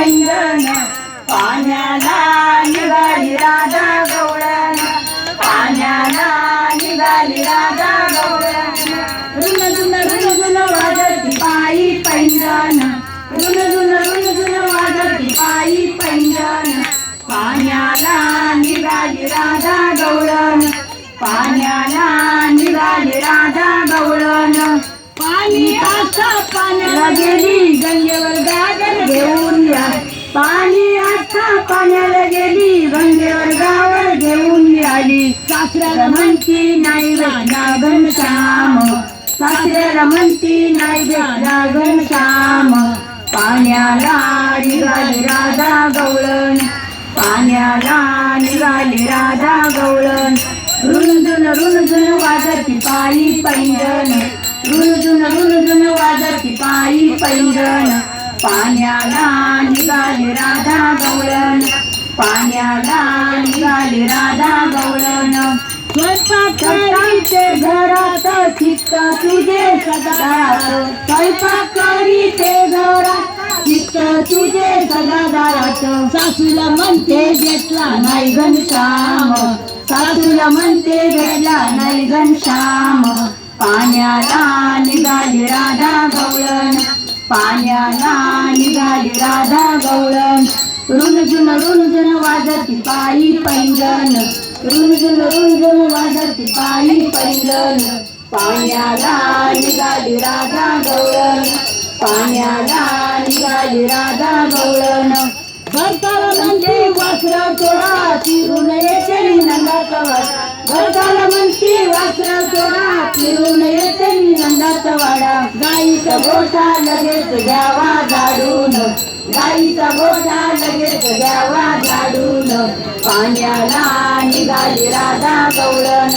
पैंजण पाण्याला निघाली राधा गवळण. पाण्याला निघाली राधा गवळण. रुन जुन रुन जुन वाजती पायी पैंजण. रुन जुन रुन जुन वाजती पायी पैंजण. पाण्याला निघाली राधा गवळण. पाण्याला निघाली राधा गवळण. पाणी आता पाण्याला गेली गंगेवर पाणी आता पाण्याला गेली. गंगेवर गावर घेऊन आली. सासऱ्याला म्हणती नाही भेटला घनश्याम. सासऱ्याला म्हणती नाही भेटला घनश्याम. पाण्याला निघाली राधा गवळण. पाण्याला निघाली राधा गवळण. रुंजुन रुंजुन वाजती पायी पैंगण रुंजुन रुंजुन वाजती पायी पैंगण पाण्याला निघाली राधा गवळण. पाण्याला निघाली राधा गवळण. स्वयंपाकारीचे घरात चित्त तुझे सदारात स्वयंपाकारीचे घरात चित्त तुझे सदादारात सासूला म्हणते घेतला नाही घनश्याम सासूला म्हणते घेतला नाही घनश्याम पाण्याला निघाली राधा पाण्याला निघाली राधा गवळण रुणझुन रुणझुन वाजती पायी पैंजण. रुणझुन रुणझुन वाजती पायी पैंजण. पाण्याला निघाली राधा गवळण पाण्याला निघाली राधा गवळण भरताला म्हणजे वस्त्र चोरा फिरून येते नंदा वाडा गोठा लगेच द्यावा झाडून. गाईचा गोठा लगेच द्यावा झाडून. पाण्याला निघाली राधा गवळण.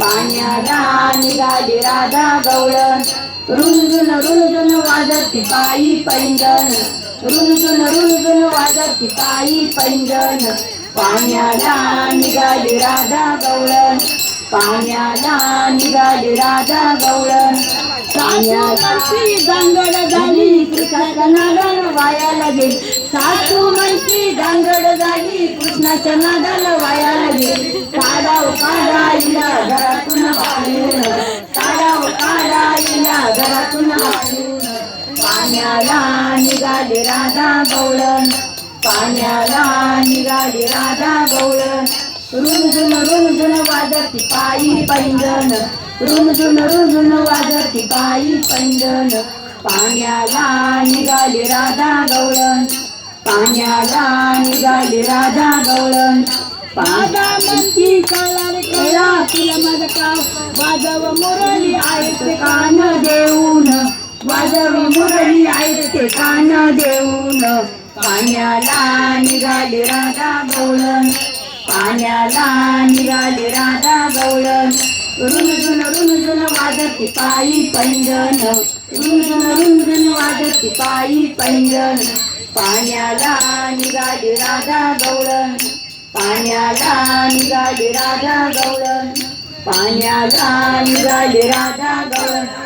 पाण्याला निघाली राधा गवळण. रुंजून रुंजून वाजत पायी पैंजण. रुंजून रुंजून वाजत पायी पैंजण. पाण्याला निघाली राधा गवळण. पाण्याला निघाली राधा गवळण. सासू गांगड झाली कृष्णाच्या नादाला वाया गेली सासू म्हणती गांगड झाली कृष्णाच्या नादाला वाया गेली काढाव काढा इला घरातून वाढून काढाव काढा इला घरातून वाढून पाण्याला निघाली राधा गवळण. पाण्याला निघाली राधा गवळण. रुंजुन रुंजुन वाजती पायी पैंजण. रुंजुन रुंजुन वाजती पायी पैंजण पाण्याला निघाली राधा गवळण. पाण्याला निघाली राधा गवळण. पादा म्हणती काळा रे केळा तुला माझं काव वाजव मुरली ऐकते कान देऊन. वाजवी मुरली ऐकते कान देऊन. पाण्याला निघाली राधा गवळण. पाण्याला निघाली राधा वाजते पायी पैंजण. रुंजन रुंजन वाजते पायी पैंजण. पाण्याला निघाली राधा गवळण. पाण्याला निघाली राधा गवळण. पाण्याला निघाली राधा गवळण.